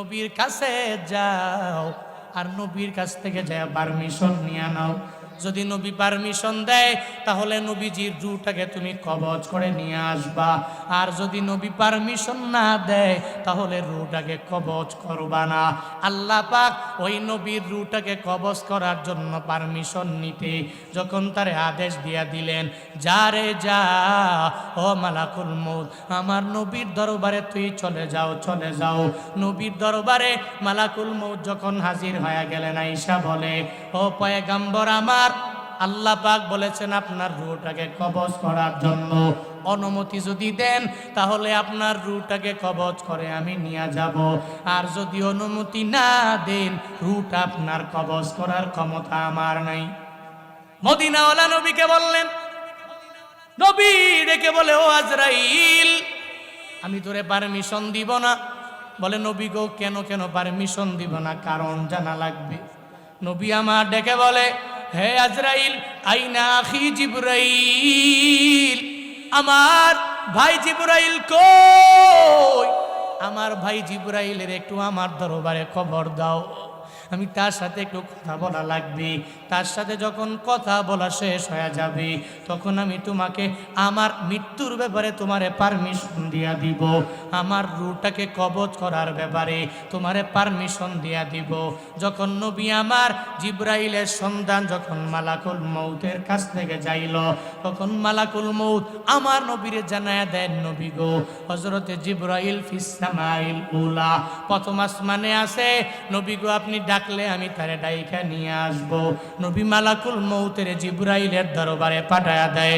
নবীর কাছে যাও আর নবীর কাছ থেকে যা পারমিশন নিয়ে নাও। যদি নবী পারমিশন দেয়, তাহলে নবীজির রুটাকে তুমি কবজ করে নিয়ে আসবা। আর যদি নবী পারমিশন না দেয়, তাহলে রুটাকে কবজ করবা না। আল্লাহ পাক ওই নবীর রুটাকে কবজ করার জন্য পারমিশন নিতে যখন তারে আদেশ দিয়া দিলেন, যা রে যা, ও মালাকুল মৌত আমার নবীর দরবারে তুই চলে যাও চলে যাও। নবীর দরবারে মালাকুল মৌত যখন হাজির হয়ে গেলেন আইসা বলে, ও পয়গাম্বর আমার আল্লাহ পাক বলেছেন আপনার রুটাকে কবজ করার জন্য। অনুমতি যদি দেন, তাহলে আপনার রুটাকে কবজ করে আমি নিয়ে যাব। আর যদি অনুমতি না দেন রুট আপনার কবজ করার ক্ষমতা আমার নাই। মদিনাওয়ালা নবীকে বললেন, নবী ডেকে বলে, ও আজরাইল, আমি তোরে পারমিশন দিব না। বলে, নবী গো, কেন কেন পারমিশন দিব না? কারণ জানা লাগবে। নবী আমার ডেকে বলে হে আজরাইল, আইনা আখি জিব্রাইল? আমার ভাই জিব্রাইল কই? আমার ভাই জিব্রাইলের একটু আমার দরবারে খবর দাও। আমি তার সাথে একটু কথা বলা লাগবে। তার সাথে যখন কথা বলা শেষ হয়ে যাবে, তখন আমি তোমাকে আমার মৃত্যুর ব্যাপারে তোমারে পারমিশন দিয়া দিব। আমার রুটাকে কবজ করার ব্যাপারে তোমারে পারমিশন দিয়া দিব। যখন নবী আমার জিব্রাইলের সন্ধান যখন মালাকুল মৌতের কাছ থেকে যাইল, তখন মালাকুল মৌত আমার নবীরে জানায় দেন, নবী গো হজরতে জিব্রাইল ফিসামাইল উলা, প্রথম আসমানে আছে। নবী গো, আপনি ডাকলে আমি তারে ডাইকা নিয়ে আসব। নবী মালাকুল মৌতের জিব্রাইলের দরবারে পাঠায়া দেয়,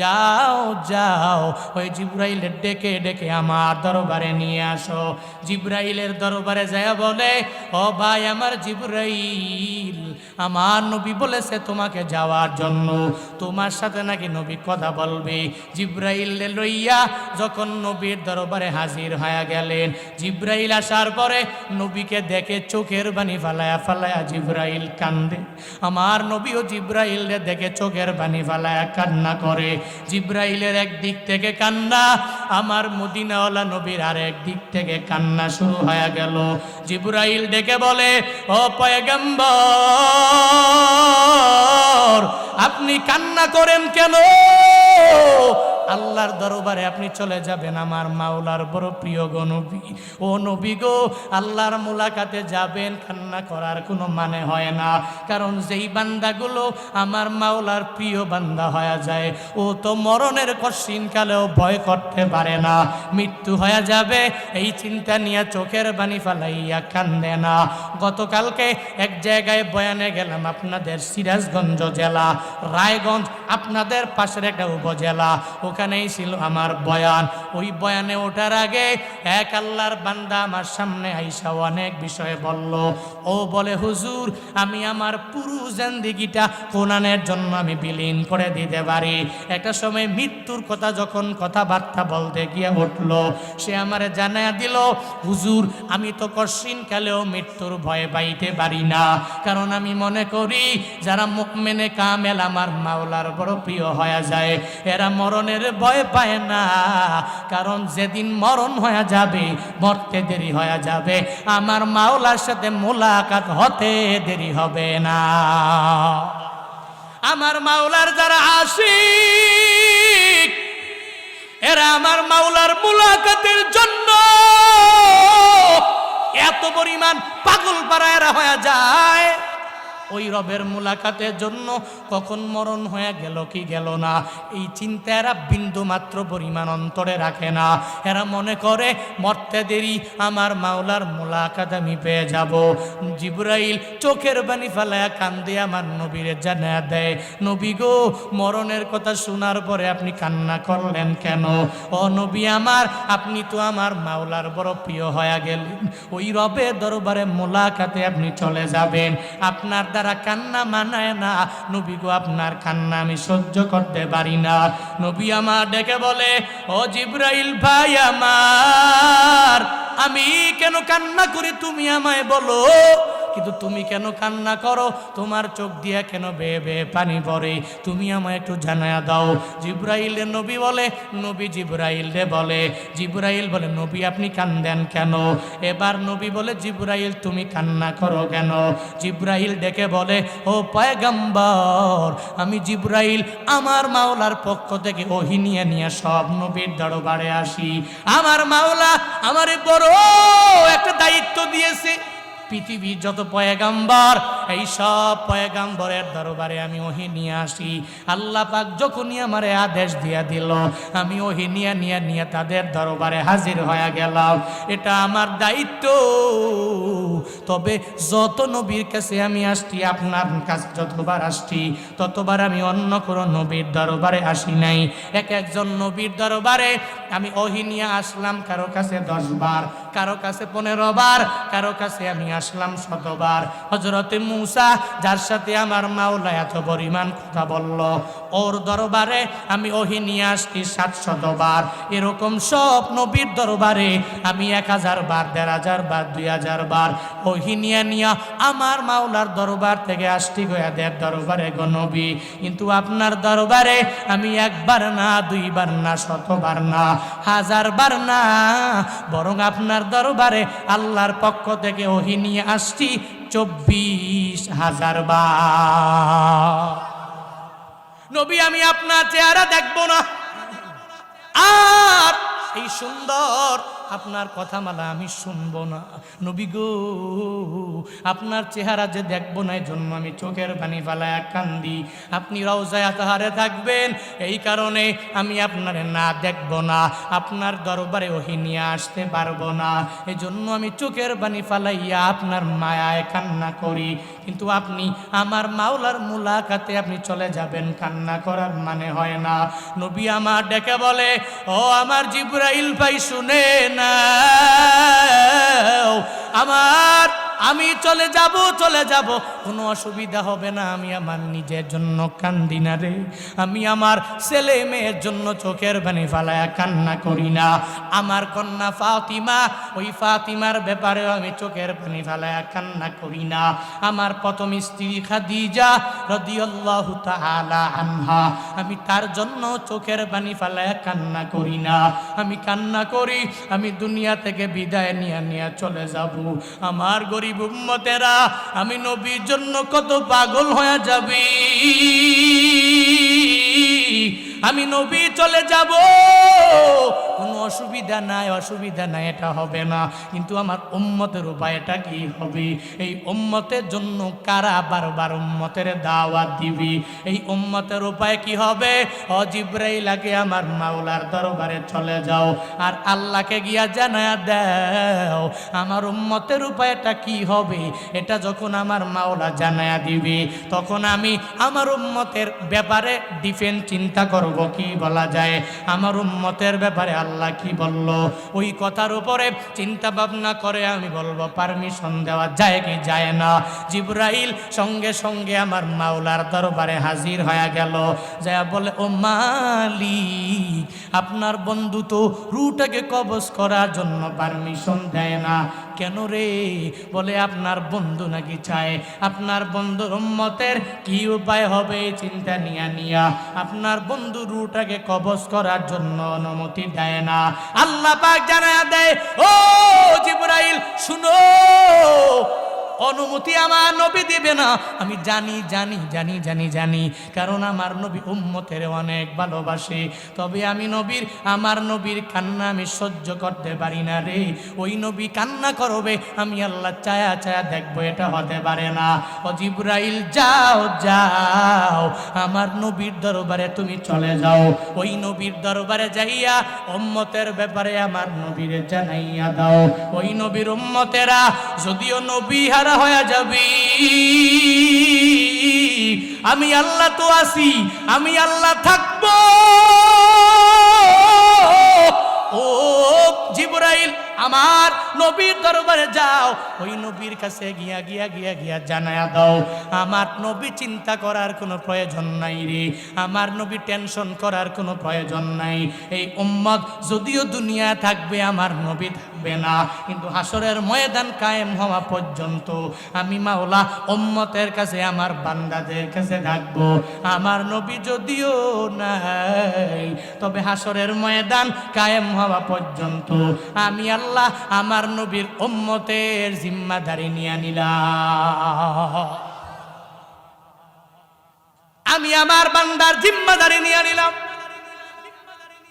যাও যাও, ওই জিব্রাইলের ডেকে ডেকে আমার দরবারে নিয়ে আসো। জিব্রাইলের দরবারে যায় বলে, ও ভাই আমার জিব্রাইল, আমার নবী বলেছে তোমাকে যাওয়ার জন্য। তোমার সাথে নাকি নবী কথা বলবে? জিব্রাইল লইয়া যখন নবীর দরবারে হাজির হয়ে গেলেন, জিব্রাইল আসার পরে নবীকে দেখে চোখের বাণী ফালায়া ফালায়া জিব্রাইল কান্দে। আমার নবীও জিব্রাইল দেখে চোখের বাণী ফালায়া কান্না করে। জিব্রাইলের এক দিক থেকে কান্না, আমার মদিনাওয়ালা নবীর আর এক দিক থেকে কান্না শুরু হয়ে গেল। জিব্রাইল ডেকে বলে, ও পয়গম্বর, আপনি কান্না করেন কেন? আল্লাহর দরবারে আপনি চলে যাবেন। আমার মাওলার বড় প্রিয় গো নবী। ও নবী গো, আল্লাহর মুলাকাতে যাবেন, কান্না করার কোনো মানে হয় না। কারণ যেই বান্দাগুলো আমার মাওলার প্রিয় বান্দা হয়ে যায়, ও তো মরণের কশিন কালেও ভয় করতে পারে না। মৃত্যু হয়ে যাবে, এই চিন্তা নিয়ে চোখের বাণী ফালাইয়া কান্দে না। গতকালকে এক জায়গায় বয়ানে গেলাম আপনাদের সিরাজগঞ্জ জেলা। রায়গঞ্জ আপনাদের পাশের একটা উপজেলা। ওখানেই ছিল আমার বয়ান। ওই বয়ানে ওঠার আগে এক আল্লাহর বান্দা আমার সামনে আইসা অনেক বিষয়ে বলল, ও বলে হুজুর, আমি আমার পুরো জিন্দিগিটা কোরআনের জন্য আমি বিলীন করে দিতে পারি। একটা সময় মৃত্যুর কথা যখন কথাবার্তা বলতে গিয়ে উঠল, সে আমারে জানায়া দিল, হুজুর, আমি তো কশিন কালেও মৃত্যুর ভয় পাইতে পারি না। কারণ আমি মনে করি, যারা মুকমেনে কামেল আমার মাওলার বড় প্রিয় হয়ে যায়, এরা মরণের ভয় পায় না। কারণ যেদিন মরণ হয়ে যাবে, মরতে দেরি হয়ে যাবে। আমার মাওলার সাথে মোলাকাত হতে দেরি হবে না। আমার মাওলার যারা আশিক, এরা আমার মাওলার মুলাকাতের জন্য এত পরিমাণ পাগল পাড়া এরা হয়ে যায়। ওই রবের মুলাকাতের জন্য কখন মরণ হয়ে গেল কি গেল না? এই চিন্তা এরা বিন্দু মাত্র পরিমাণ অন্তরে রাখে না। এরা মনে করে, মরতে দেরি, আমার মাওলার মুলাকাত আমি পেয়ে যাব। জিব্রাইল চোখের বাণী ফেলায় কান্দে আমার নবীরে জানা দেয়। নবী গো, মরণের কথা শোনার পরে আপনি কান্না করলেন কেন? ও নবী আমার, আপনি তো আমার মাওলার বড় প্রিয় হয়ে গেলেন। ওই রবের দরবারে মোলাকাতে আপনি চলে যাবেন। আপনার দ্বারা কান্না মানায় না। নবী গো, আপনার কান্না আমি সহ্য করতে পারি না। নবী আমার ডেকে বলে, ও জিব্রাইল ভাই আমার, আমি কেন কান্না করি তুমি আমায় বলো? কিন্তু তুমি কেন কান্না করো? তোমার চোখ দিয়া কেন বেয়ে বেয়ে পানি পড়ে? তুমি আমায় একটু জানায়া দাও। জিব্রাইলের নবী বলে, নবী জিব্রাইল রে বলে। জিব্রাইল বলে, নবী আপনি কান্দেন কেন? এবার নবী বলে, জিব্রাইল তুমি কান্না করো কেন? জিব্রাইল ডেকে বলে, ও পয়গাম্বর, আমি জিব্রাইল, আমার মাওলার পক্ষ থেকে ওহি নিয়ে নিয়ে সব নবীর দরবারে আসি। আমার মাওলা আমারে বড় একটা দায়িত্ব দিয়েছে। পৃথিবীর যত পয়গাম্বর এই সব পয়গাম্বরের দরবারে আমি ওহি নিয়ে আসি। আল্লাহ পাক যখনই আমার আদেশ দিয়া দিল, আমি ওহি নিয়ে নিয়ে নিয়ে তাদের দরবারে হাজির হয়ে গেলাম। এটা আমার দায়িত্ব। তবে যত নবীর কাছে আমি আসছি, আপনার কাছে যতবার আসছি, ততবার আমি অন্য কোনো নবীর দরবারে আসি নাই। এক একজন নবীর দরবারে আমি ওহি নিয়ে আসলাম, কারও কাছে দশ বার কারও কাছে পনেরো বার, কারও কাছে আমি আসলাম শতবার। হজরতে মুসা, যার সাথে আমার মাওলা এত পরিমাণ কথা বলল। ওর দরবারে আমি ওহি নিয়ে আসছি সাত শতবার এরকম সব নবীর দরবারে আমি এক হাজার বার, দেড় হাজার বার, দুই হাজার বার ওহি নিয়ে নিয়ে আমার মাওলার দরবার থেকে আসছি গোয়াদের দরবারে গো নবী। কিন্তু আপনার দরবারে আমি একবার না, দুইবার না, শতবার না, হাজার বার না। বরং আপনার দরবারে আল্লাহর পক্ষ থেকে ওহি নিয়ে আসছি চব্বিশ হাজার বার। নবী, আমি আপনার চেহারা দেখব না। আর এই সুন্দর আপনার কথা মালা আমি শুনব না। নবী গো, আপনার চেহারা যে দেখব না এই জন্য আমি চোখের পানি ফালায় কান্দি। আপনি রওজায় তাহারে থাকবেন, এই কারণে আমি আপনারে না দেখব না। আপনার দরবারে ওহি নিয়ে আসতে পারব না। এই জন্য আমি চোখের পানি ফালাইয়া আপনার মায়ায় কান্না করি। কিন্তু আপনি আমার মাওলার মুলাকাতে আপনি চলে যাবেন, কান্না করার মানে হয় না। নবী আমার ডেকে বলে, ও আমার জিব্রাইল ভাই, শুনে না আমার আমি চলে যাব চলে যাব। কোনো অসুবিধা হবে না, আমি আমার নিজের জন্য কান্দি না রে। আমি আমার ছেলে মেয়ের জন্য চোখের বানি ফালায়া কান্না করি না। আমার কন্যা ফাতিমা, ওই ফাতিমার ব্যাপারেও আমি চোখের পানি ফালায়া কান্না করি না। আমার প্রথম স্ত্রী খাদিজা রদিয়াল্লাহু তাআলা আনহা, আমি তার জন্য চোখের বানি ফালায়া কান্না করি না। আমি কান্না করি, আমি দুনিয়া থেকে বিদায় নিয়ে নিয়ে চলে যাব। আমার গরিব উম্মতেরা আমি নবীর জন্য কত পাগল হয়ে যাবি? আমি নবী চলে যাব। কোনো অসুবিধা নাই অসুবিধা নাই, এটা হবে না। কিন্তু আমার উম্মতের উপায়টা কি হবে? এই উম্মতের জন্য কারা বারবার উম্মতের দাওয়াত দিবি? এই উম্মতের উপায় কি হবে? অজিব্রাই লাগে আমার মাওলার দরবারে চলে যাও আর আল্লাহকে গিয়া জানা দাও, আমার উম্মতের উপায়টা কি হবে? এটা যখন আমার মাওলা জানায়া দিবে, তখন আমি আমার উম্মতের ব্যাপারে ডিফেন্স চিন্তা করব। কি বলা যায়? আমার উম্মতের ব্যাপারে আল্লাহ কি বলল? ওই কথার উপরে চিন্তা ভাবনা করে আমি বলব, পারমিশন দেওয়া যায় কি যায় না? জিব্রাইল সঙ্গে সঙ্গে আমার মাওলার দরবারে হাজির হয়ে গেল। যা বলে, ও মালিক, আপনার বন্ধু তো রুটাকে কবজ করার জন্য পারমিশন দেয় না। কেন রে? বলে, আপনার বন্ধু নাকি চায়? আপনার বন্ধুর উম্মতের কি উপায় হবে? চিন্তা নিয়া নিয়া। আপনার বন্ধু রুটাকে কবজ করার জন্য অনুমতি দেয় না। আল্লাহ পাক জানা দেয়, ও জিব্রাইল, শুনো! অনুমতি আমার নবী দিবে না। আমি জানি জানি জানি জানি জানি, কারণ আমার নবী উম্মতের অনেক ভালোবাসে। তবে আমি নবীর, আমার নবীর কান্না আমি সহ্য করতে পারি না রে। ওই নবী কান্না করবে, আমি আল্লাহ চায়া চায়া দেখব, এটা হতে পারে না। ও জিব্রাইল, যাও যাও, আমার নবীর দরবারে তুমি চলে যাও। ওই নবীর দরবারে যাইয়া উম্মতের ব্যাপারে আমার নবীরে জানাইয়া দাও। ওই নবীর উম্মতেরা, যদিও নবী হারা হয়ে যাবি। আমি আল্লাহ তো আসি আমি আল্লাহ থাকব। ও জিব্রাইল আমার নবীর দরবারে যাও। ওই নবীর কাছে গিয়া গিয়া গিয়া গিয়া জানায়া দাও, আমার নবী চিন্তা করার কোনো প্রয়োজন নাই রে। আমার নবী টেনশন করার কোনো প্রয়োজন নাই। এই উম্মত যদিও দুনিয়া থাকবে, আমার নবী থাকবে না। কিন্তু হাসরের ময়দান কায়েম হওয়া পর্যন্ত আমি মাওলা উম্মতের কাছে, আমার বান্দাদের কাছে থাকব। আমার নবী যদিও নাই, তবে হাসরের ময়দান কায়েম হওয়া পর্যন্ত আমি আল্লাহ আমার নবীর উম্মতের জিম্মাদারি নিয়ে নিলাম আমি আমার বান্দার জিম্মাদারি নিয়ে নিলাম।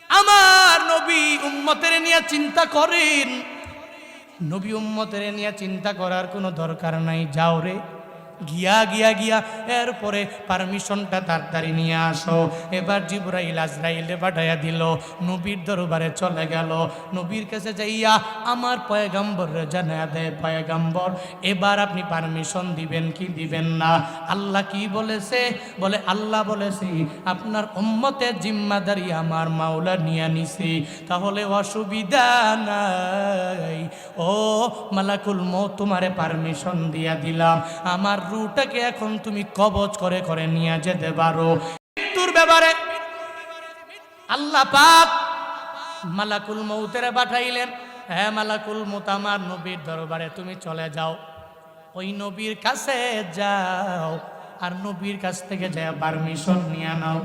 আমার নবী উম্মতের নিয়ে চিন্তা করেন। নবী উম্মতের নিয়ে চিন্তা করার কোনো দরকার নাই, যাও রে। গিয়া গিয়া গিয়া, এরপরে পারমিশনটা তাড়াতাড়ি নিয়ে আসো। এবার জিব্রাইল আজরাইলে পাঠাইয়া দিল, নবীর দরবারে চলে গেল। নবীর কাছে যাইয়া আমার পয়গাম্বর জানা দেয়, পয়গাম্বর, এবার আপনি পারমিশন দিবেন কি দিবেন না? আল্লাহ কি বলেছে? বলে, আল্লাহ বলেছি, আপনার উম্মতের জিম্মাদারি আমার মাওলা নিয়ে নিছি। তাহলে অসুবিধা নাই। ও মালাকুল মো তোমারে পারমিশন দিয়া দিলাম। আমার রুটাকে এখন তুমি কবজ করে করে নিয়ে যেতে পারো। মৃত্যুর ব্যাপারে আল্লাহ পাক মালাকুল মৌতের পাঠাইলেন হ্যাঁ মালাকুল মোতামার নবীর দরবারে তুমি চলে যাও। ওই নবীর কাছে যাও আর নবীর কাছ থেকে যা পারমিশন নিয়ে নাও।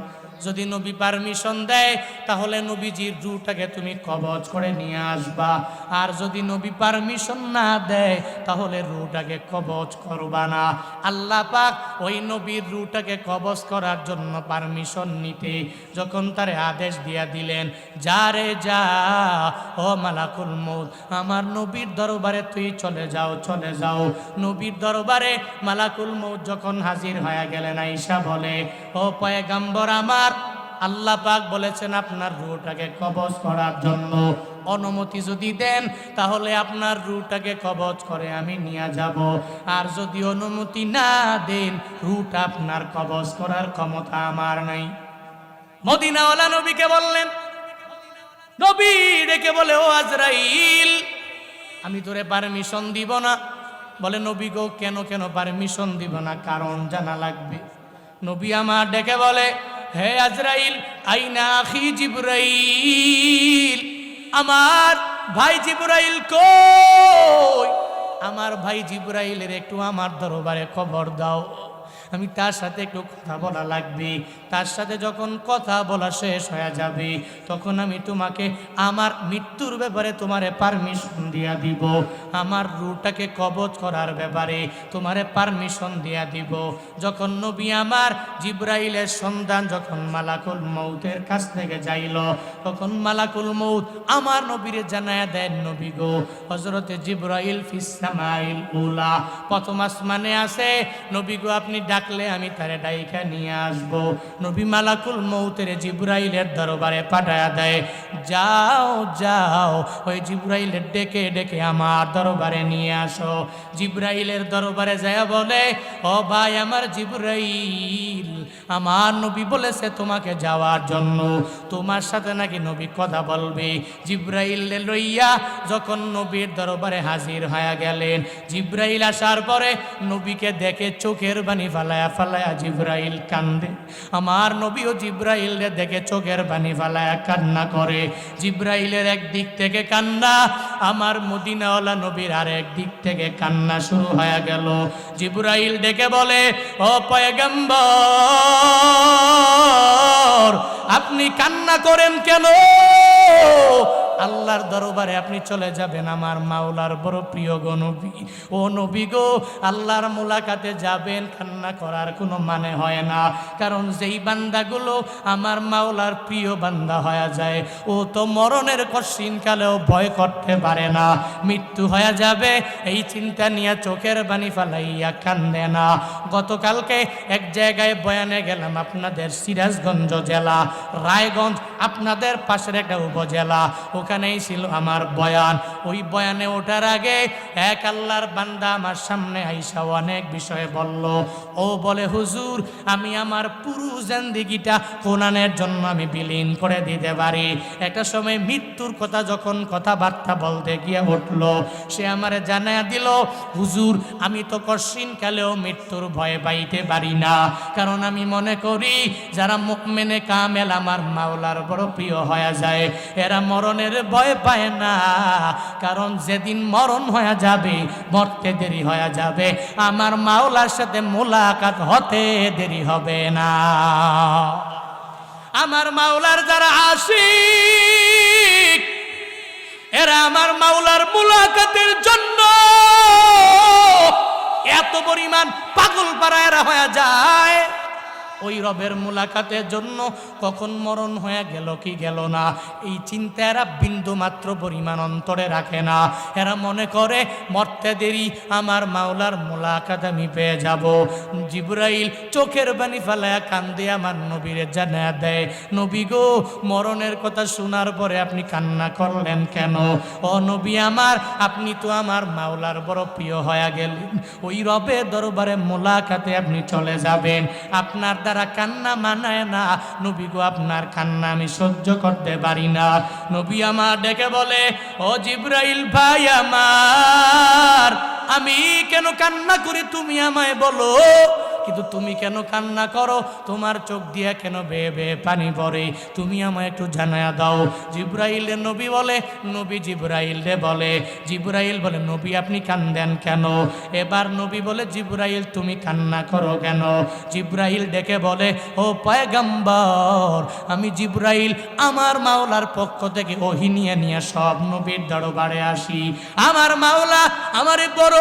যদি নবী পারমিশন দেয়, তাহলে নবীজির রুটাকে তুমি কবজ করে নিয়ে আসবা। আর যদি নবী পারমিশন না দেয়, তাহলে রুটাকে কবজ করবা না। আল্লাহ পাক ওই নবীর রুটাকে কবজ করার জন্য পারমিশন নিতে যখন তার আদেশ দিয়া দিলেন, যা রে যা, ও মালাকুল মৌত আমার নবীর দরবারে তুই চলে যাও চলে যাও। নবীর দরবারে মালাকুল মৌত যখন হাজির হয়ে গেলেন আইসা বলে ও পয়গাম্বর আমার, আল্লাহ পাক বলেছেন আপনার রুটাকে কবজ করার জন্য। অনুমতি যদি দেন, তাহলে আপনার রুটাকে কবজ করে আমি নিয়ে যাব। আর যদি অনুমতি না দেন রুট আপনার কবজ করার ক্ষমতা আমার নাই। মদিনাওয়ালা নবীকে বললেন, নবী ডেকে বলে, ও আজরাইল, আমি তোরে পারমিশন দিব না। বলে, নবী গো, কেন কেন পারমিশন দিব না? কারণ জানা লাগবে। নবী আমার ডেকে বলে, হে আজরাইল, আইনা আখি জিব্রাইল? আমার ভাই জিব্রাইল কই? আমার ভাই জিব্রাইলের একটু আমার দরবারে খবর দাও। আমি তার সাথে একটু কথা বলা লাগবে। তার সাথে যখন কথা বলা শেষ হয়ে যাবে, তখন আমি তোমাকে আমার মৃত্যুর ব্যাপারে তোমারে পারমিশন দিয়া দিব। আমার রুটাকে কবজ করার ব্যাপারে তোমারে পারমিশন দিয়া দিব। যখন নবী আমার জিব্রাইলের সন্ধান যখন মালাকুল মৌতের কাছ থেকে যাইল, তখন মালাকুল মৌত আমার নবীরে জানায় দেন, নবী গো হজরতে জিব্রাইল ফিসামাইল উলা, প্রথম আসমানে আছে। নবী গো, আপনি ডাকলে আমি তারে ডাইকা নিয়ে আসব। নবী মালাকুল মৌতের জিব্রাইলের দরবারে পাঠায়া দেয়, যাও যাও, ওই জিব্রাইলের ডেকে ডেকে আমার দরবারে নিয়ে আসো। জিব্রাইলের দরবারে যায় বলে, ও ভাই আমার জিব্রাইল, আমার নবী বলেছে তোমাকে যাওয়ার জন্য। তোমার সাথে নাকি নবী কথা বলবে? জিব্রাইল লইয়া যখন নবীর দরবারে হাজির হয়ে গেলেন, জিব্রাইল আসার পরে নবীকে দেখে চোখের বাণী ফালায়া ফালায়া জিব্রাইল কান্দে। আমার নবীও জিব্রাইল দেখে চোখের পানি ফালায় কান্না করে। জিব্রাইলের এক দিক থেকে কান্না, আমার মদিনাওয়ালা নবীর আর এক দিক থেকে কান্না শুরু হয়ে গেল। জিব্রাইল ডেকে বলে, ও পয়গম্বর, আপনি কান্না করেন কেন? আল্লাহর দরবারে আপনি চলে যাবেন আমার মাওলার বড় প্রিয় গো নবী। ও নবী গো, আল্লাহর মোলাকাতে যাবেন কান্না করার কোনো মানে হয় না। কারণ যেই বান্দাগুলো আমার মাওলার প্রিয় বান্দা হয়ে যায়, ও তো মরণের কশিন কালেও ভয় করতে পারে না। মৃত্যু হয়ে যাবে, এই চিন্তা নিয়ে চোখের বাণী ফালাইয়া কান্দে না। গতকালকে এক জায়গায় বয়ানে গেলাম আপনাদের সিরাজগঞ্জ জেলা, রায়গঞ্জ আপনাদের পাশের একটা উপজেলা। ওখানেই ছিল আমার বয়ান। ওই বয়ানে ওঠার আগে এক আল্লাহর বান্দা আমার সামনে আইসা অনেক বিষয়ে বলল, ও বলে হুজুর, আমি আমার পুরো জিন্দিগিটা কোরআনের জন্য আমি বিলীন করে দিতে পারি। একটা সময় মৃত্যুর কথা যখন কথাবার্তা বলতে গিয়ে উঠল, সে আমার জানায়া দিল, হুজুর, আমি তো কশিন কালেও মৃত্যুর ভয় পাইতে পারি না। কারণ আমি মনে করি, যারা মুকমেনে কামেল আমার মাওলার বড় প্রিয় হয়ে যায়, এরা মরণের ভয় পায় না। কারণ যেদিন মরণ হয়ে যাবে, মরতে দেরি হয়ে যাবে। আমার মাওলার সাথে মোলাকাত হতে দেরি হবে না। আমার মাওলার যারা আশিক, এরা আমার মাওলার মুলাকাতের জন্য এত পরিমাণ পাগল পাড়া এরা হয়ে যায়। ওই রবের মুলাকাতের জন্য কখন মরণ হয়ে গেল কি গেল না? এই চিন্তা এরা বিন্দু মাত্র পরিমাণ অন্তরে রাখে না। এরা মনে করে, মরতে দেরি, আমার মাওলার মুলাকাত আমি পেয়ে যাব। জিব্রাইল চোখের বাণী ফেলায় কান্দে, আমার নবীরে জানা দেয়। নবী গো, মরণের কথা শোনার পরে আপনি কান্না করলেন কেন? ও নবী আমার, আপনি তো আমার মাওলার বড় প্রিয় হয়ে গেলেন। ওই রবের দরবারে মোলাকাতে আপনি চলে যাবেন। আপনার কান্না মানায় না। নবী গো, আপনার কান্না আমি সহ্য করতে পারি না। নবী আমার ডেকে বলে, ও জিব্রাইল ভাই আমার, আমি কেন কান্না করি তুমি আমায় বলো? কিন্তু তুমি কেন কান্না করো? তোমার চোখ দিয়ে কেন বেয়ে বেয়ে পানি পড়ে? তুমি আমায় একটু জানায়া দাও। জিব্রাইল নবী বলে, নবী জিব্রাইল রে বলে। জিব্রাইল বলে, নবী আপনি কান্দেন কেন? এবার নবী বলে, জিব্রাইল তুমি কান্না করো কেন? জিব্রাইল ডেকে বলে, ও পয়গাম্বর, আমি জিব্রাইল আমার মাওলার পক্ষ থেকে ওহি নিয়ে নিয়ে সব নবীর দরবারে আসি। আমার মাওলা আমারে বড়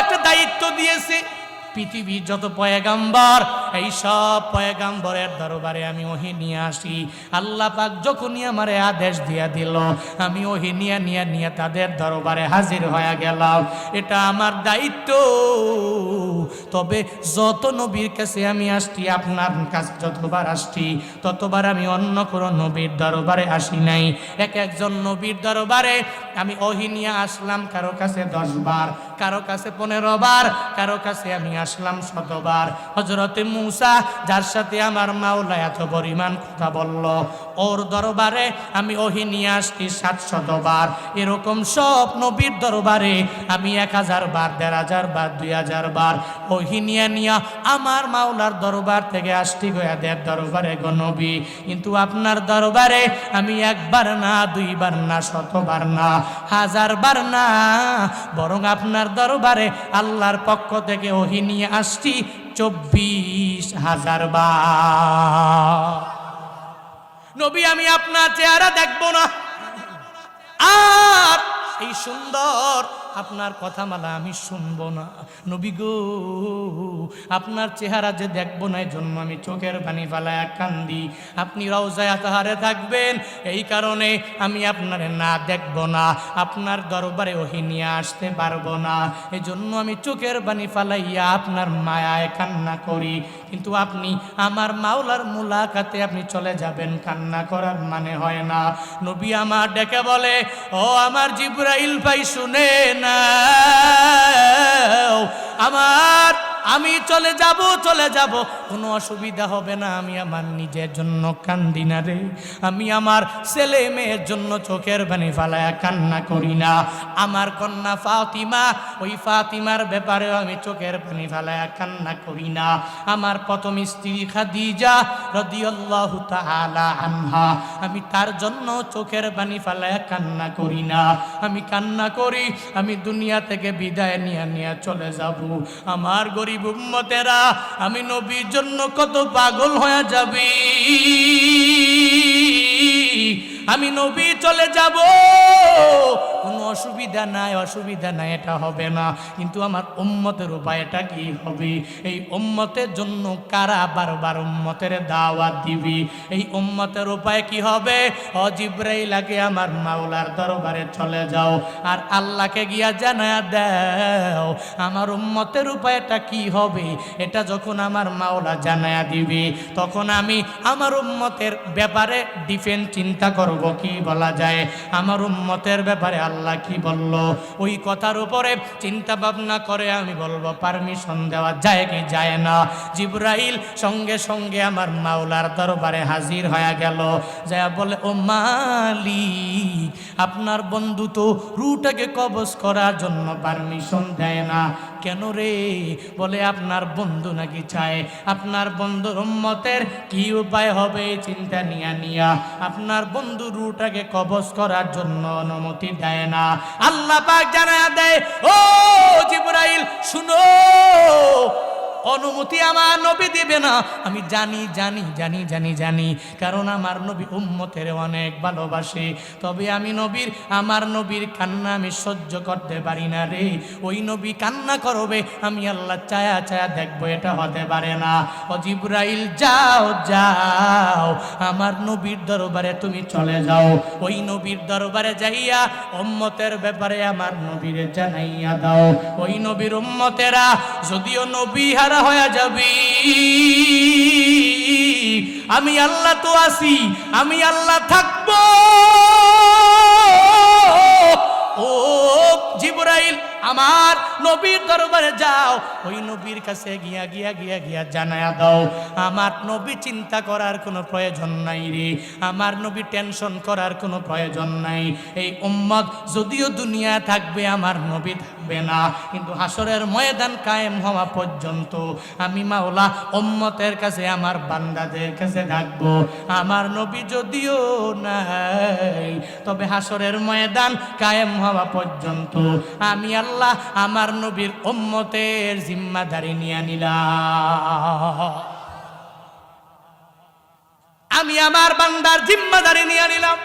একটা দায়িত্ব দিয়েছে। পৃথিবীর যত পয়গাম্বর, এই সব পয়গাম্বরের দরবারে আমি ওহি নিয়ে আসি। আল্লাহ পাক যখনই আমারে আদেশ দিয়া দিল, আমি ওহি নিয়ে নিয়ে নিয়ে তাদের দরবারে হাজির হয়ে গেলাম। এটা আমার দায়িত্ব। তবে যত নবীর কাছে আমি আসছি, আপনার কাছে যতবার আসছি, ততবার আমি অন্য কোনো নবীর দরবারে আসি নাই। এক একজন নবীর দরবারে আমি ওহি নিয়ে আসলাম, কারও কাছে দশ বার কারও কাছে পনেরো বার, কারও কাছে আমি আসলাম শতবার। হজরতে মুসা, যার সাথে আমার মাওলা এত পরিমাণ কথা বলল ওর দরবারে আমি ওহি নিয়ে আসছি সাত শতবার এরকম সব নবীর দরবারে আমি এক হাজার বার, দেড় হাজার বার, দুই হাজার বার ওহি নিয়ে নিয়ে আমার মাওলার দরবার থেকে আসছি গোয়াদের দরবারে গো নবী। কিন্তু আপনার দরবারে আমি একবার না, দুইবার না, শতবার না, হাজার বার না। বরং আপনার দরবারে আল্লাহর পক্ষ থেকে ওহি নিয়ে আসছি চব্বিশ হাজার বার। নবী আমি আপনার চেহারা দেখব না। আর এই সুন্দর আপনার কথা মালা আমি শুনব না। নবী গো, আপনার চেহারা যে দেখব না জন্য আমি চোখের পানি ফালায় কান্দি। আপনি রওজায় তাহারে থাকবেন, এই কারণে আমি আপনার না দেখব না, আপনার দরবারে ওহি নিয়ে আসতে পারব না। এই জন্য আমি চোখের পানি ফালাইয়া আপনার মায়ায় কান্না করি। কিন্তু আপনি আমার মাওলার মুলাকাতে আপনি চলে যাবেন, কান্না করার মানে হয় না। নবী আমার ডেকে বলে, ও আমার জিব্রাইল ভাই শুনে না আমার, আমি চলে যাব চলে যাব। কোনো অসুবিধা হবে না। আমি আমার নিজের জন্য কান্দি না রে। আমি আমার ছেলে মেয়ের জন্য চোখের বানি ফালায়া কান্না করি না। আমার কন্যা ফাতিমা, ওই ফাতিমার ব্যাপারেও আমি চোখের পানি ফালায়া কান্না করি না। আমার প্রথম স্ত্রী খাদিজা রদিয়াল্লাহু তাআলা আনহা। আমি তার জন্য চোখের পানি ফালায়া কান্না করি না। আমি কান্না করি, আমি দুনিয়া থেকে বিদায় নিয়ে নিয়ে চলে যাব। আমার গরিব উম্মতেরা, আমি নবীর জন্য কত পাগল হয়ে যাবি। আমি নবী চলে যাব। কোনো অসুবিধা নাই অসুবিধা নাই, এটা হবে না। কিন্তু আমার উম্মতের উপায়টা কি হবে? এই উম্মতের জন্য কারা বারবার উম্মতের দাওয়াত দিবি? এই উম্মতের উপায় কি হবে? অজিব্রাইলাকে আমার মাওলার দরবারে চলে যাও আর আল্লাহকে গিয়া জানা দাও, আমার উম্মতের উপায়টা কি হবে? এটা যখন আমার মাওলা জানায়া দিবে, তখন আমি আমার উম্মতের ব্যাপারে ডিফেন্স চিন্তা করব, কি বলা যায়? আমার উম্মতের ব্যাপারে আল্লাহ কি বলল? ওই কথার উপরে চিন্তা ভাবনা করে আমি বলব, পারমিশন দেওয়া যায় কি যায় না? জিব্রাইল সঙ্গে সঙ্গে আমার মাওলার দরবারে হাজির হয়ে গেল। যা বলে, ও মালিক, আপনার বন্ধু তো রুটাকে কবজ করার জন্য পারমিশন দেয় না। কেন রে? বলে, আপনার বন্ধু নাকি চায়? আপনার বন্ধুর উম্মতের কি উপায় হবে? চিন্তা নিয়া নিয়া। আপনার বন্ধু রুটাকে কবজ করার জন্য অনুমতি দেয় না। আল্লাহ পাক জানা দেয়, ও জিব্রাইল, শুনো! অনুমতি আমার নবী দিবে না। আমি জানি জানি জানি জানি জানি, কারণ আমার নবী উম্মতের অনেক ভালোবাসে। তবে আমি নবীর, আমার নবীর কান্না আমি সহ্য করতে পারি না রে। ওই নবী কান্না করবে, আমি আল্লাহ চায়া চায়া দেখব, এটা হতে পারে না। ও জিব্রাইল, যাও যাও, আমার নবীর দরবারে তুমি চলে যাও। ওই নবীর দরবারে যাইয়া উম্মতের ব্যাপারে আমার নবীরে জানাইয়া দাও। ওই নবীর উম্মতেরা, যদিও নবী হারা হয়ে যাবি। আমি আল্লাহ তো আছি আমি আল্লাহ থাকব। ও জিব্রাইল আমার নবীর দরবারে যাও। ওই নবীর কাছে গিয়া গিয়া গিয়া গিয়া জানায়া দাও। আমার নবী চিন্তা করার কোনো প্রয়োজন নাই রে। আমার নবী টেনশন করার কোনো প্রয়োজন নাই। এই উম্মত যদিও দুনিয়া থাকবে, আমার নবী থাকবে না। কিন্তু হাসরের ময়দান কায়েম হওয়া পর্যন্ত আমি মাওলা উম্মতের কাছে, আমার বান্দাদের কাছে থাকব। আমার নবী যদিও নাই, তবে হাসরের ময়দান কায়েম হওয়া পর্যন্ত আমি আল্লাহ আমার নবীর ওম্মতের জিম্মাদারি নিয়ে নিলাম। আমি আমার বান্দার জিম্মাদারি নিয়ে নিলাম।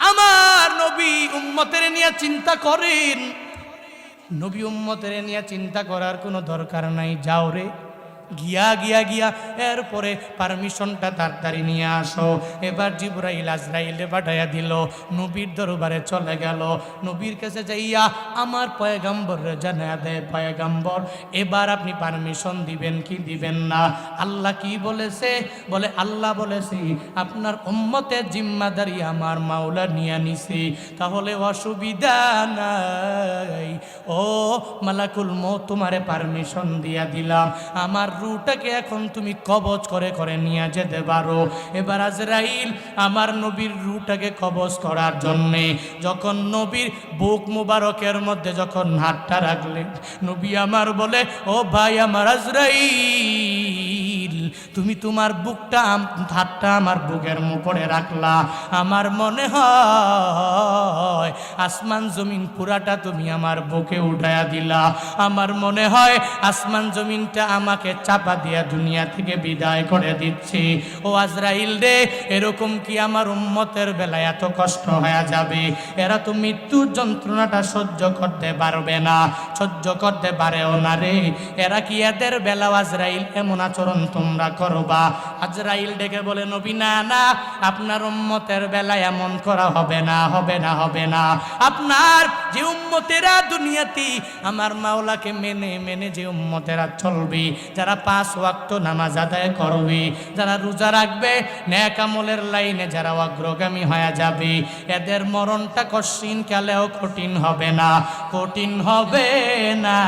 আমার নবী উম্মতের নিয়ে চিন্তা করেন। নবী উম্মতের নিয়ে চিন্তা করার কোনো দরকার নাই, যাও রে। গিয়া গিয়া গিয়া, এরপরে পারমিশনটা তাড়াতাড়ি নিয়ে আসো। এবার জিব্রাইল আজরাইলে পাঠাইয়া দিল। নবীর দরবারে চলে গেল। নবীর কাছে যাইয়া আমার পয়গাম্বর জানা দেয়, পয়গাম্বর, এবার আপনি পারমিশন দিবেন কি দিবেন না? আল্লাহ কি বলেছে? বলে, আল্লাহ বলেছি, আপনার উম্মতের জিম্মাদারি আমার মাওলা নিয়ে নিছি। তাহলে অসুবিধা নাই। ও মালাকুল মো তোমারে পারমিশন দিয়া দিলাম। আমার রুটাকে এখন তুমি কবজ করে করে নিয়ে যেতে পারো। এবার আজরাইল, আমার নবীর রুটাকে কবজ করার জন্যে যখন নবীর বুক মুবারকের মধ্যে যখন হাতটা রাখলেন নবী আমার বলে, ও ভাই আমার আজরাইল তুমি তোমার বুকটা, হাতটা আমার বুকের মুখরে রাখলা। আমার মনে হয় আসমান জমিন পুরাটা তুমি আমার বুকে উঠায়া দিলা। আমার মনে হয় আসমান জমিনটা আমাকে চাপা দিয়া দুনিয়া থেকে বিদায় করে দিচ্ছি। ও আজরাইল রে, এরকম কি আমার উম্মতের বেলায় এত কষ্ট হয়ে যাবে? এরা তো মৃত্যুর যন্ত্রণাটা সহ্য করতে পারবে না। সহ্য করতে পারেও না রে। এরা কি এদের বেলা আজরাইল এমন আচরণ তোমরা করবা। আজরাইল ডেকে বলে, নবী, না না, আপনার উম্মতের বেলায় এমন করা হবে না হবে না হবে না। আপনার যে উম্মতেরা দুনিয়াতে, আমার মাওলাকে মেনে মেনে যে উম্মতেরা চলবে, যারা পাঁচ ওয়াক্ত নামাজ আদায় করবে, যারা রোজা রাখবে, ন্যাক আমলের লাইনে যারা অগ্রগামী হয়ে যাবে, এদের মরণটা কঠিন কালেও কঠিন হবে না, কঠিন হবে না।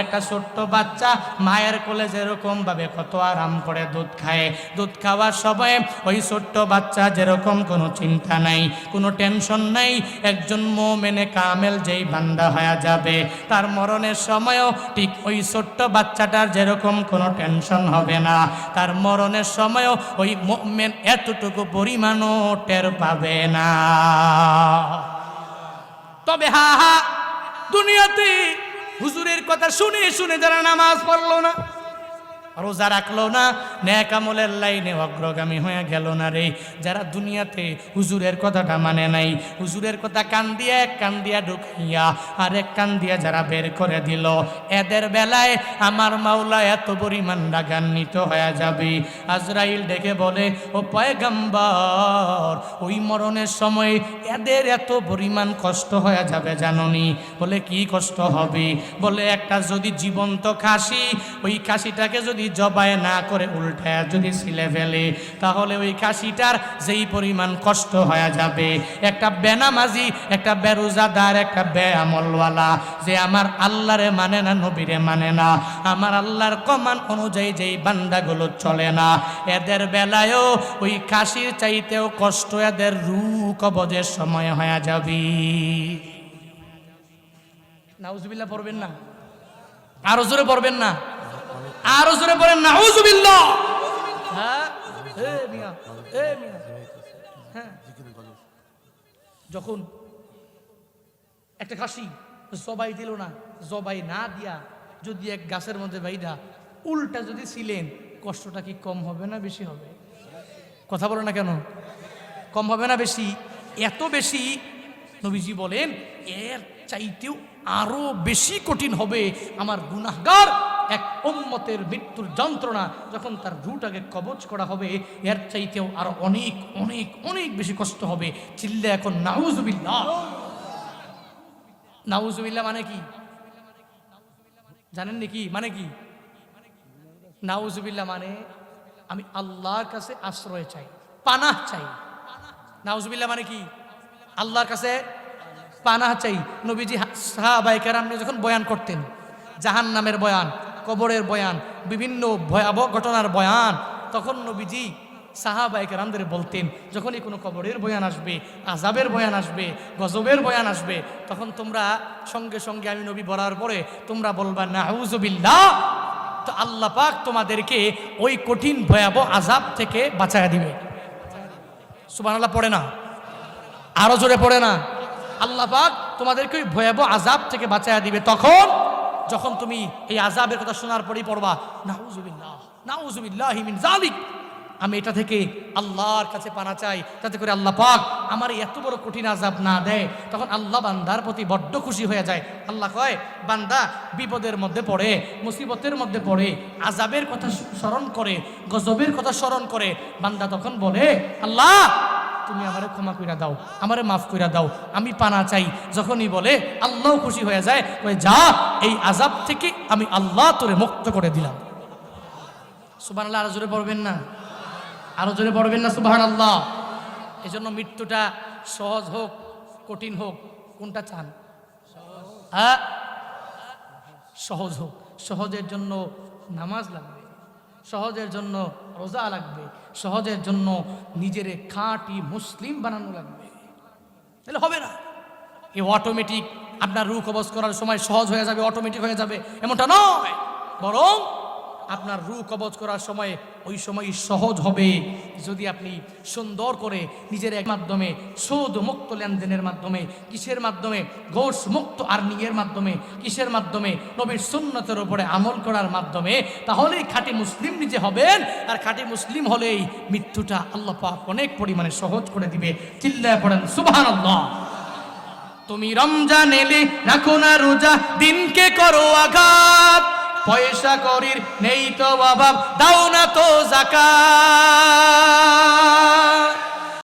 একটা ছোট্ট বাচ্চা মায়ের কোলে যেরকম ভাবে কত আরাম করে দুধ খায়। দুধ খাওয়ার সময় ওই ছোট্ট বাচ্চা যেরকম কোনো চিন্তা নাই, কোনো টেনশন নাই, একজন মোমেনে কামেল যেই বান্দা হয়ে যাবে। তার মরণের সময়ও ঠিক ওই ছোট্ট বাচ্চাটার যেরকম কোনো টেনশন হবে না। তার মরণের সময়ও ওই মোমেন এতটুকু পরিমাণও টের পাবে না। তবে হা হা, দুনিয়াতে হুজুরের কথা শুনে শুনে যারা নামাজ পড়ল না রোজা রাখল না, ন্যাক আমলের লাইনে অগ্রগামী হয়ে গেল না রে। যারা দুনিয়াতে হুজুরের কথাটা মানে নাই, হুজুরের কথা কান দিয়া এক কান দিয়া ঢুকাইয়া আর এক কান দিয়া যারা বের করে দিল, এদের বেলায় আমার মাওলা এত পরিমাণ রাগান্বিত হয়ে যাবে। আজরাইল ডেকে বলে, ও পয়গাম্বর, ওই মরণের সময় এদের এত পরিমাণ কষ্ট হয়ে যাবে জাননি? বলে, কি কষ্ট হবে? বলে, একটা যদি জীবন্ত খাসি, ওই খাসিটাকে যদি জবাই না করে উল্টায় যদি ছিলে ফেলে, তাহলে ওই খাসিটার যেই পরিমাণ কষ্ট হয়ে যাবে। একটা বেনামাজি, একটা বেরোজাদার, একটা বেআমলওয়ালা, যে আমার আল্লাহরে মানে না, নবীরে মানে না। আমার আল্লাহর কমান অনুযায়ী যেই বান্দাগুলো চলে না, এদের বেলায়ও ওই খাসির চাইতেও কষ্ট এদের রু কবজের সময় হয়ে যাবে। নাউজুবিল্লাহ পড়বেন না? আরও জোরে পড়বেন না? আরও জোরে পড়েন না হুজুবিল্লাহ হ্যাঁ হ্যাঁ। যখন একটা খাসি জবাই দিল না, জবাই না দিয়া যদি এক গাছের মধ্যে বাইদা উল্টা যদি ছিলেন, কষ্টটা কি কম হবে না বেশি হবে? কথা বলো না কেন? কম হবে না বেশি? এত বেশি? নবীজি বলেন, এর চাইতেও আরও বেশি কঠিন হবে আমার গুনাহগার এক উম্মতের মৃত্যুর যন্ত্রণা যখন তার রুটাকে কবচ করা হবে, এর চাইতেও আরও অনেক অনেক অনেক বেশি কষ্ট হবে। চিল্লে এখন নাউজুবিল্লাহ। নাউজুবিল্লাহ মানে কি? জানেন নাকি? মানে কি? নাউজুবিল্লাহ মানে আমি আল্লাহর কাছে আশ্রয় চাই, পানাহ চাই। নাউজুবিল্লাহ মানে কি? আল্লাহর কাছে পানাহ চাই। নবীজি সাহাবাই কেরাম যখন বয়ান করতেন জাহান নামের বয়ান কবরের বয়ান, বিভিন্ন ভয়াবহ ঘটনার বয়ান। তখন নবীজি সাহাবাইকে রামদের বলতেন, যখনই কোনো কবরের বয়ান আসবে আজাবের বয়ান আসবে, গজবের বয়ান আসবে, তখন তোমরা সঙ্গে সঙ্গে আমি নবী বলার পরে তোমরা বলবা নাউজুবিল্লাহ তো আল্লাহ পাক তোমাদেরকে ওই কঠিন, ভয়াবহ আজাব থেকে বাঁচায় দিবে। সুবান আল্লাহ পড়ে না? আরও জোরে পড়ে না? আল্লাহ পাক তোমাদেরকে ওই ভয়াবহ আজাব থেকে বাঁচায় দিবে। তখন যখন তুমি এই আজাবের কথা শোনার পরেই পড়বা নাউজুবিল্লাহ আমি এটা থেকে আল্লাহর কাছে পানা চাই, যাতে করে আল্লাহ পাক আমার এত বড় কঠিন আজাব না দেয়। তখন আল্লাহ বান্দার প্রতি বড্ড খুশি হয়ে যায়। আল্লাহ কয়, বান্দা, বিপদের মধ্যে পড়ে, মুসিবতের মধ্যে পড়ে আজাবের কথা স্মরণ করে, গজবের কথা স্মরণ করে। বান্দা তখন বলে, আল্লাহ তুমি আমারে ক্ষমা কইরা দাও, আমারে মাফ কইরা দাও, আমি পানা চাই। যখনই বলে, আল্লাহ খুশি হয়ে যায়, কয়ে, যা, এই আজাব থেকে আমি আল্লাহ তোরে মুক্ত করে দিলাম। সুবান আল্লাহ আরও জোরে পড়বেন না? আরও জোরে পড়বেন না সুবাহান আল্লাহ এই জন্য মৃত্যুটা সহজ হোক, কঠিন হোক, কোনটা চান? হ্যাঁ সহজ হোক। সহজের জন্য নামাজ লাগবে। সহজের জন্য রোজা লাগবে, সহজের জন্য নিজের খাঁটি মুসলিম বানানো লাগবে। তাহলে হবে না। এ অটোমেটিক আপনার রু কবজ করার সময় সহজ হয়ে যাবে অটোমেটিক হয়ে যাবে, এমনটা নয়। বরং আপনার রু কবজ করার সময়, ওই সময় সহজ হবে। যদি আপনি সুন্দর করে নিজের এক মাধ্যমে সুদ মুক্ত লেনদেনের মাধ্যমে, কিসের মাধ্যমে? ঘোষ মুক্ত আর্নিংয়ের মাধ্যমে, কিসের মাধ্যমে? নবীর সুন্নতের উপরে আমল করার মাধ্যমে, তাহলেই খাঁটি মুসলিম নিজে হবেন। আর খাঁটি মুসলিম হলেই মৃত্যুটা আল্লাহ পাক অনেক পরিমাণে সহজ করে দিবে। চিল্লায় পড়েন সুবহান আল্লাহ তুমি রমজান এলে রাখো না রোজা, দিনকে করো আঘাত। পয়সা করির নেই তো অভাব দাও না তো জাকাত।